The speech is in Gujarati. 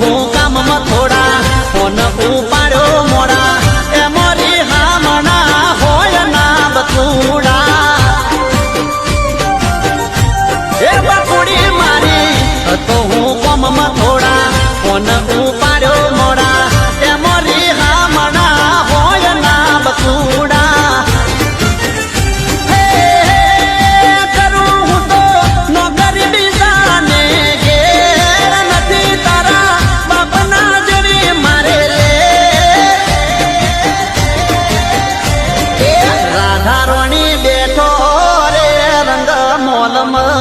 હું કામમાં થોડા ફોન ઉપાડ્યો મોડા. એ મોરી હામણા હોય ના બતુડા ama